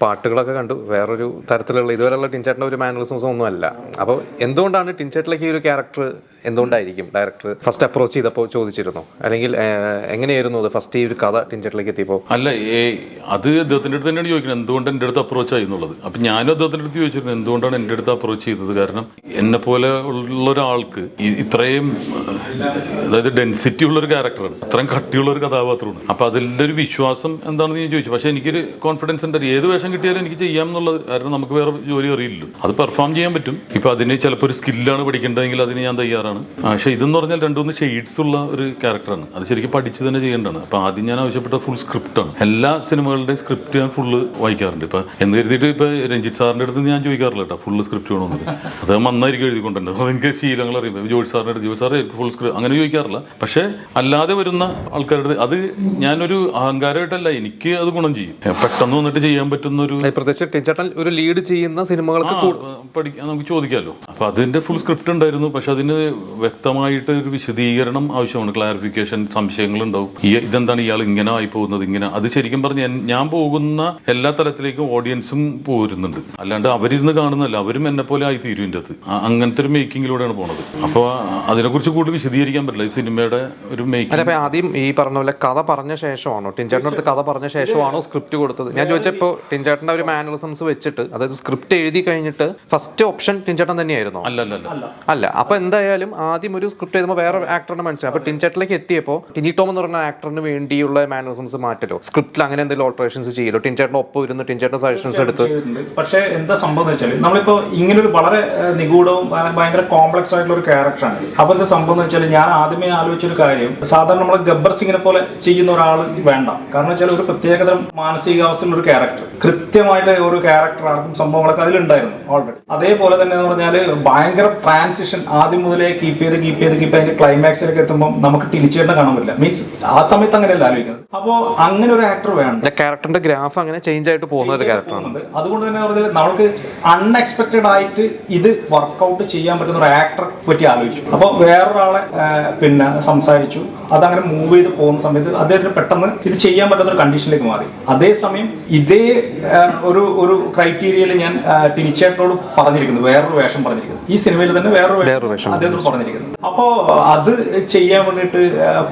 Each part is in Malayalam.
പാട്ടുകളൊക്കെ കണ്ടു. വേറൊരു തരത്തിലുള്ള ഇതുവരെയുള്ള ടിൻചേട്ടന്റെ ഒരു മാനറിസംസ് ഒന്നും അല്ല അപ്പോൾ എന്തുകൊണ്ടാണ് ടിൻചേട്ടിലേക്ക് ഈ ഒരു ക്യാരക്ടർ എന്തുകൊണ്ടായിരിക്കും ഡയറക്ടർ ഫസ്റ്റ് അപ്രോച്ച് ചെയ്തപ്പോൾ ചോദിച്ചിരുന്നു? അല്ലെങ്കിൽ എങ്ങനെയായിരുന്നു അത് ഫസ്റ്റ് ഈ ഒരു കഥ ടിഞ്ചറ്റിലേക്ക് എത്തിയപ്പോൾ? അല്ല ഏ അത് അദ്ദേഹത്തിന്റെ അടുത്ത് തന്നെയാണ് ചോദിക്കുന്നത്. എന്തുകൊണ്ട് എന്റെ അടുത്ത് അപ്രോച്ച് ആയി എന്നുള്ളത്? അപ്പം ഞാനും അദ്ദേഹത്തിന്റെ അടുത്ത് ചോദിച്ചിരുന്നു എന്തുകൊണ്ടാണ് എന്റെ അടുത്ത് അപ്രോച്ച് ചെയ്തത്? കാരണം എന്നെ പോലെ ഉള്ള ഒരാൾക്ക് ഇത്രയും അതായത് ഡെൻസിറ്റി ഉള്ള ഒരു ക്യാരക്ടറാണ് അത്രയും കട്ടിയുള്ള ഒരു കഥാപാത്രമാണ്. അപ്പം അതിന്റെ ഒരു വിശ്വാസം എന്താണെന്ന് ഞാൻ ചോദിച്ചു. പക്ഷേ എനിക്കൊരു കോൺഫിഡൻസ് ഉണ്ട്. ഏത് വേഷം കിട്ടിയാലും എനിക്ക് ചെയ്യാം എന്നുള്ളത്. കാരണം നമുക്ക് വേറെ ജോലി അറിയില്ലല്ലോ. അത് പെർഫോം ചെയ്യാൻ പറ്റും. ഇപ്പം അതിന് ചിലപ്പോൾ ഒരു സ്കില്ലാണ് പഠിക്കേണ്ടതെങ്കിൽ അതിന് ഞാൻ തയ്യാറാണ്. ആ, പക്ഷേ ഇതെന്ന് പറഞ്ഞാൽ രണ്ട് മൂന്ന് ഷെയ്ഡ്സ് ഉള്ള ഒരു ക്യാരക്ടറാണ് അത് ശരിക്കും പഠിച്ച് തന്നെ ചെയ്യേണ്ടതാണ്. അപ്പോൾ ആദ്യം ഞാൻ ആവശ്യപ്പെട്ട ഫുൾ സ്ക്രിപ്റ്റാണ് എല്ലാ സിനിമകളുടെ സ്ക്രിപ്റ്റ് ഞാൻ ഫുള്ള് വായിക്കാറുണ്ട്. ഇപ്പോൾ എന്ന് കരുതിയിട്ട് ഇപ്പോൾ രഞ്ജിത്ത് സാറിന്റെ അടുത്ത് ഞാൻ ചോദിക്കാറില്ല കേട്ടോ ഫുൾ സ്ക്രിപ്റ്റ് വേണമെന്നത് അത് നന്നായിരിക്കും എഴുതിക്കൊണ്ടുണ്ട് അപ്പോൾ എനിക്ക് ശീലങ്ങൾ അറിയുമ്പോൾ ജോയിസ് സാറിന്റെ അടുത്ത് ജോയിസ് സാറേ ഫുൾ സ്ക്രിപ്റ്റ് അങ്ങനെ ചോദിക്കാറില്ല. പക്ഷേ അല്ലാതെ വരുന്ന ആൾക്കാരുടെ അത് ഞാനൊരു അഹങ്കാരമായിട്ടല്ല എനിക്ക് അത് ഗുണം ചെയ്യും. പെട്ടെന്ന് വന്നിട്ട് ചെയ്യാൻ പറ്റുന്ന ഒരു പ്രത്യേകിച്ച് ഒരു ലീഡ് ചെയ്യുന്ന സിനിമകൾക്ക് പഠിക്കാൻ നമുക്ക് ചോദിക്കാമല്ലോ അപ്പൊ അതിന്റെ ഫുൾ സ്ക്രിപ്റ്റ് ഉണ്ടായിരുന്നു. പക്ഷെ അതിന് വ്യക്തമായിട്ട് ഒരു വിശദീകരണം ആവശ്യമാണ് ക്ലാരിഫിക്കേഷൻ സംശയങ്ങൾ ഉണ്ടാവും ഈ ഇതെന്താണ് ഇയാൾ ഇങ്ങനെ ആയി പോകുന്നത് ഇങ്ങനെ അത് ശരിക്കും പറഞ്ഞ് ഞാൻ പോകുന്ന എല്ലാ തലത്തിലേക്കും ഓഡിയൻസും പോരുന്നുണ്ട്. അല്ലാണ്ട് അവരിന്ന് കാണുന്നല്ല അവരും എന്നെ പോലെ ആയി തീരും ഇതിന്റെ അത് അങ്ങനത്തെ ഒരു മേക്കിങ്ങിലൂടെയാണ് പോണത്. അപ്പോൾ അതിനെക്കുറിച്ച് കൂടുതൽ വിശദീകരിക്കാൻ പറ്റില്ല ഈ സിനിമയുടെ ഒരു മേക്കിംഗ് ആദ്യം ഈ പറഞ്ഞ പോലെ കഥ പറഞ്ഞ ശേഷമാണോ? ടിൻചേട്ടന്റെ അടുത്ത് കഥ പറഞ്ഞ ശേഷമാണോ സ്ക്രിപ്റ്റ് കൊടുത്തത്? ഞാൻ ചോദിച്ചപ്പോൾ ടിൻചേട്ടന്റെ ഒരു മാനറിസംസ് വെച്ചിട്ട് അതായത് സ്ക്രിപ്റ്റ് എഴുതി കഴിഞ്ഞിട്ട് ഫസ്റ്റ് ഓപ്ഷൻ ടിൻചേട്ടൻ തന്നെയായിരുന്നു? അല്ല അല്ല. അല്ല അപ്പൊ എന്തായാലും ആദ്യം ഒരു സ്ക്രിപ്റ്റ് എഴുതുമ്പോൾ വേറെ ആക്ടറിനെ മനസ്സിലായി അപ്പൊ ടിൻചേട്ടിലേക്ക് എത്തിയപ്പോൾ ടിനി ടോം എന്ന് പറഞ്ഞ ആക്ടറിന് വേണ്ടിയുള്ള മാനറിസംസ് മാറ്റലോ? സ്ക്രിപ്റ്റിൽ അങ്ങനെ എന്തെങ്കിലും ഓൾട്ടറേഷൻസ് ചെയ്യലോ? ടിൻചേട്ടന്റെ ഒപ്പം ഇരുന്ന് ടിൻചേട്ടൻ സജഷൻസ് എടുത്ത്? പക്ഷേ എന്താ സംഭവം എന്ന് വെച്ചാൽ നമ്മളിപ്പോ ഇങ്ങനെ ഒരു വളരെ നിഗൂഢവും ഭയ- ഭയങ്കര കോംപ്ലക്സ് ആയിട്ടുള്ള ഒരു ക്യാരക്ടറാണ് അപ്പൊ എന്താ സംഭവം എന്ന് വെച്ചാൽ ഞാൻ ആദ്യമേ ആലോചിച്ച ഒരു കാര്യം സാധാരണ നമ്മൾ ഗബ്ബർ സിംഗിനെ പോലെ ചെയ്യുന്ന ഒരാൾ വേണ്ട. കാരണം വെച്ചാൽ ഒരു പ്രത്യേകതരം മാനസികാവസ്ഥയുള്ള ഒരു ക്യാരക്ടർ കൃത്യമായിട്ട് ഒരു ക്യാരക്ടർ ആർക്കും സംഭവങ്ങളൊക്കെ അതിലുണ്ടായിരുന്നു ഓൾറെഡി അതേപോലെ തന്നെ എന്ന് പറഞ്ഞാൽ ഭയങ്കര ട്രാൻസിഷൻ ആദ്യം മുതലേ കീപ്പ് ചെയ്ത് കീപ്പ് ചെയ്ത് കീപ്പ് ചെയ്ത് ക്ലൈമാക്സിലേക്ക് എത്തുമ്പോൾ നമുക്ക് ടിനിച്ചേട്ടനെ കാണാൻ പറ്റില്ല. മീൻസ് ആ സമയത്ത് അങ്ങനെയല്ല ആലോചിക്കുന്നത്. അപ്പോൾ അങ്ങനെ ഒരു ആക്ടർ വേണം. ക്യാരക്ടറിന്റെ ഗ്രാഫ് അങ്ങനെ ചേഞ്ച് ആയിട്ട് പോകുന്ന ഒരു ക്യാരക്ടറാണ് അതുകൊണ്ട് തന്നെ പറഞ്ഞാൽ നമുക്ക് അൺഎക്സ്പെക്റ്റഡ് ആയിട്ട് ഇത് വർക്കൗട്ട് ചെയ്യാൻ പറ്റുന്ന ഒരു ആക്ടറെ പറ്റി ആലോചിച്ചു. അപ്പോൾ വേറൊരാളെ പിന്നെ സംസാരിച്ചു. അതങ്ങനെ മൂവ് ചെയ്ത് പോകുന്ന സമയത്ത് അദ്ദേഹത്തിന് പെട്ടെന്ന് ഇത് ചെയ്യാൻ പറ്റുന്ന ഒരു കണ്ടീഷനിലേക്ക് മാറി. അതേസമയം ഇതേ ഒരു ഒരു ക്രൈറ്റീരിയയിൽ ഞാൻ ടിനിച്ചേട്ടനോട് പറഞ്ഞിരിക്കുന്നു. വേറൊരു വേഷം പറഞ്ഞിരിക്കുന്നു. ഈ സിനിമയിൽ തന്നെ വേറൊരു വേഷം അദ്ദേഹത്തോട് പറഞ്ഞിരിക്കുന്നു. അപ്പോൾ അത് ചെയ്യാൻ വേണ്ടിയിട്ട്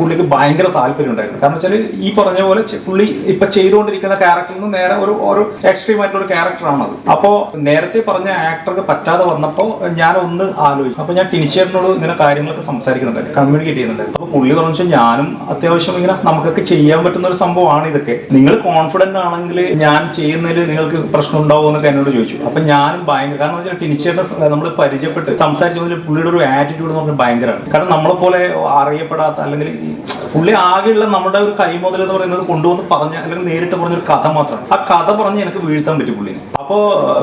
പുള്ളിക്ക് ഭയങ്കര താല്പര്യം ഉണ്ടായിരുന്നു കാരണം വെച്ചാൽ ഈ പറഞ്ഞ പോലെ പുള്ളി ഇപ്പൊ ചെയ്തുകൊണ്ടിരിക്കുന്ന ക്യാരക്ടറിൽ നിന്ന് നേരെ ഒരു ഒരു എക്സ്ട്രീം ആയിട്ടുള്ള ഒരു ക്യാരക്ടറാണത് അപ്പോൾ നേരത്തെ പറഞ്ഞ ആക്ടർക്ക് പറ്റാതെ വന്നപ്പോൾ ഞാൻ ഒന്ന് ആലോചിക്കും അപ്പോൾ ഞാൻ ടീച്ചറിനോട് ഇങ്ങനെ കാര്യങ്ങളൊക്കെ സംസാരിക്കുന്നുണ്ട് കമ്മ്യൂണിക്കേറ്റ് ചെയ്യുന്നുണ്ട്. അപ്പോൾ പുള്ളി പറഞ്ഞു ഞാനും അത്യാവശ്യം ഇങ്ങനെ നമുക്കൊക്കെ ചെയ്യാൻ പറ്റുന്ന ഒരു സംഭവമാണ് ഇതൊക്കെ. നിങ്ങൾ കോൺഫിഡന്റ് ആണെങ്കിൽ ഞാൻ ചെയ്യുന്നതിൽ നിങ്ങൾക്ക് പ്രശ്നം ഉണ്ടാവുമോ എന്നൊക്കെ എന്നോട് ചോദിച്ചു. അപ്പൊ ഞാനും ഭയങ്കര കാരണം വെച്ചാൽ ടീച്ചറിനെ നമ്മൾ പരിചയപ്പെട്ട് സംസാരിച്ചു പുള്ളിയുടെ ഒരു ആറ്റിറ്റ്യൂഡ് എന്ന് പറഞ്ഞാൽ ഭയങ്കരമാണ്. കാരണം നമ്മളെ പോലെ അറിയപ്പെടാത്ത അല്ലെങ്കിൽ ഈ പുള്ളി ആകെയുള്ള നമ്മുടെ ഒരു കൈമുതൽ എന്ന് പറയുന്നത് കൊണ്ടുവന്ന് പറഞ്ഞ അല്ലെങ്കിൽ നേരിട്ട് പറഞ്ഞ ഒരു കഥ മാത്രം. ആ കഥ പറഞ്ഞ് എനിക്ക് വീഴ്ത്താൻ പറ്റും പുള്ളിനെ അപ്പോൾ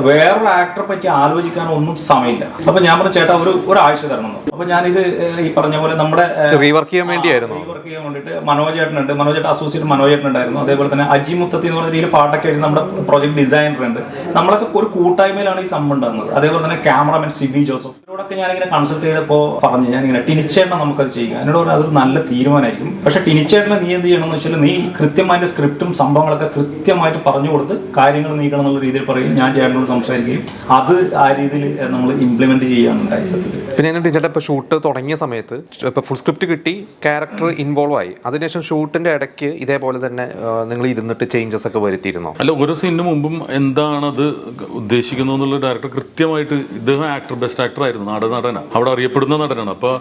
വേറൊരു ആക്ടറെ പറ്റി ആലോചിക്കാൻ ഒന്നും സമയമില്ല. അപ്പൊ ഞാൻ പറഞ്ഞു ചേട്ടാ ഒരു ഒരാഴ്ച തരണം എന്ന്." അപ്പൊ ഞാനിത് ഈ പറഞ്ഞ പോലെ നമ്മുടെ റീവർക്ക് ചെയ്യാൻ വേണ്ടിയായിരുന്നു. റീവർക്ക് ചെയ്യാൻ വേണ്ടിയിട്ട് മനോജ് ചേട്ടനുണ്ട് മനോജ് ചേട്ടൻ അസോസിയേറ്റ് മനോജ് ചേട്ടൻ ഉണ്ടായിരുന്നു അതേപോലെ തന്നെ അജി മുത്തത്തി എന്ന് പറഞ്ഞ രീതിയിൽ പാട്ടൊക്കെ എഴുതി നമ്മുടെ പ്രോജക്ട് ഡിസൈനർ ഉണ്ട് നമ്മളൊക്കെ ഒരു കൂട്ടായ്മയിലാണ് ഈ സംഭവം ഉണ്ടാകുന്നത് അതേപോലെ തന്നെ ക്യാമറാമാൻ സിബി ജോസഫ്. ഇവരോടൊക്കെ ഞാനിങ്ങനെ കൺസൾട്ട് ചെയ്തപ്പോൾ പറഞ്ഞു ഞാനിങ്ങനെ ടിനിച്ചേട്ടനെ നമുക്കത് ചെയ്യുക. എന്നോട് പറഞ്ഞാൽ അതൊരു നല്ല തീരുമാനമായിരിക്കും. പക്ഷെ ടിനിച്ചേട്ടനെ നീ എന്ത് ചെയ്യണമെന്ന് വെച്ചാൽ നീ കൃത്യമായിട്ട് സ്ക്രിപ്റ്റും സംഭവങ്ങളൊക്കെ കൃത്യമായിട്ട് പറഞ്ഞു കൊടുത്ത് കാര്യങ്ങൾ നീക്കണം എന്നുള്ള രീതിയിൽ പറയും ഞാൻ ചേട്ടനോട് സംസാരിക്കുകയും അത് ആ രീതിയിൽ നമ്മൾ ഇംപ്ലിമെന്റ് ചെയ്യാനുണ്ടായി സത്യത്തിൽ. പിന്നെ ഞാൻ ടീച്ചർ ഇപ്പോൾ ഷൂട്ട് തുടങ്ങിയ സമയത്ത് ഇപ്പോൾ ഫുൾ സ്ക്രിപ്റ്റ് കിട്ടി ക്യാരക്ടർ ഇൻവോൾവ് ആയി. അതിനുശേഷം ഷൂട്ടിന്റെ ഇടയ്ക്ക് ഇതേപോലെ തന്നെ നിങ്ങൾ ഇരുന്നിട്ട് ചേഞ്ചസ് ഒക്കെ വരുത്തിയിരുന്നോ? അല്ല ഓരോ സീനിന് മുമ്പും എന്താണ് അത് ഉദ്ദേശിക്കുന്നത് എന്നുള്ള ഡയറക്ടർ കൃത്യമായിട്ട് ഇദ്ദേഹം ആക്ടർ ബെസ്റ്റ് ആക്ടർ ആയിരുന്നു. നട നടനാണ് അവിടെ അറിയപ്പെടുന്ന നടനാണ്. അപ്പോൾ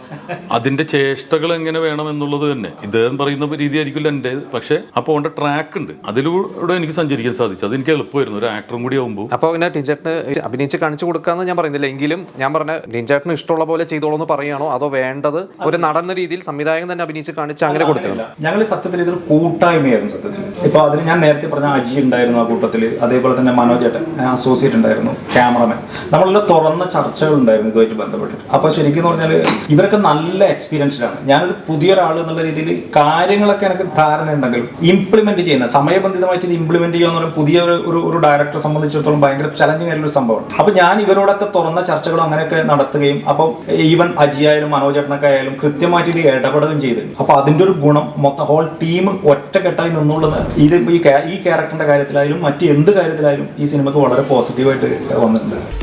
അതിന്റെ ചേഷ്ടകൾ എങ്ങനെ വേണം എന്നുള്ളത് തന്നെ. ഇദ്ദേഹം പറയുന്ന രീതി ആയിരിക്കില്ല എന്റെ പക്ഷേ അപ്പോൾ പോകേണ്ട ട്രാക്ക് ഉണ്ട്. അതിലൂടെ എനിക്ക് സഞ്ചരിക്കാൻ സാധിച്ചു. അത് എനിക്ക് എളുപ്പമായിരുന്നു. ഒരു ആക്ടറും കൂടി ആകുമ്പോൾ അപ്പോൾ അങ്ങനെ ടിൻചേട്ടന് അഭിനയിച്ച് കാണിച്ചു കൊടുക്കാന്ന് ഞാൻ പറയുന്നില്ല. എങ്കിലും ഞാൻ പറഞ്ഞ ടിൻചേട്ടന് ഇഷ്ടമുള്ള പോലെ ചെയ്തോളൂ എന്ന് പറയുകയാണോ? അതോ വേണ്ടത് ഒരു നടന്ന രീതിയിൽ സംവിധായകൻ തന്നെ അഭിനയിച്ച് കാണിച്ച് അങ്ങനെ കൊടുത്തില്ല ഞങ്ങൾ സത്യത്തിൽ ഇതൊരു കൂട്ടായ്മയായിരുന്നു സത്യത്തിൽ. ഇപ്പൊ അതിന് ഞാൻ നേരത്തെ പറഞ്ഞ അജി ഉണ്ടായിരുന്നു ആ കൂട്ടത്തിൽ അതേപോലെ തന്നെ മനോജ് ചേട്ടൻ അസോസിയേറ്റ് ഉണ്ടായിരുന്നു ക്യാമറമാൻ നമ്മളെല്ലാം തുറന്ന ചർച്ചകൾ ഉണ്ടായിരുന്നു ഇതുമായിട്ട് ആയിട്ട് ബന്ധപ്പെട്ടിട്ട്. അപ്പോൾ ശരിക്കും പറഞ്ഞാൽ ഇവരൊക്കെ നല്ല എക്സ്പീരിയൻസ്ഡാണ് ഞാനൊരു പുതിയൊരാൾ എന്നുള്ള രീതിയിൽ കാര്യങ്ങളൊക്കെ എനിക്ക് ധാരണ ഉണ്ടെങ്കിലും ഇംപ്ലിമെന്റ് ചെയ്യുന്ന സമയബന്ധിതമായിട്ട് ഇംപ്ലിമെന്റ് ചെയ്യുക എന്ന് പറയുമ്പോൾ പുതിയ ഒരു ഒരു- ഡയറക്ടറെ സംബന്ധിച്ചിടത്തോളം ഭയങ്കര ചലഞ്ചിങ് ആയിട്ടുള്ള ഒരു സംഭവമാണ്. അപ്പോൾ ഞാൻ ഇവരോടൊക്കെ തുറന്ന ചർച്ചകളും അങ്ങനെയൊക്കെ നടത്തുകയും അപ്പൊ ഈവൻ അജിയായാലും മനോജേട്ടനൊക്കെ ആയാലും കൃത്യമായിട്ട് ഇത് ഇടപെടുകയും ചെയ്തു. അപ്പോൾ അതിന്റെ ഒരു ഗുണം മൊത്തം ഹോൾ ടീം ഒറ്റക്കെട്ടായി നിന്നുള്ളത് ഇത് ഈ ക്യാരക്ടറിന്റെ കാര്യത്തിലായാലും മറ്റ് എന്ത് കാര്യത്തിലായാലും ഈ സിനിമക്ക് വളരെ പോസിറ്റീവായിട്ട് വന്നിട്ടുണ്ട്.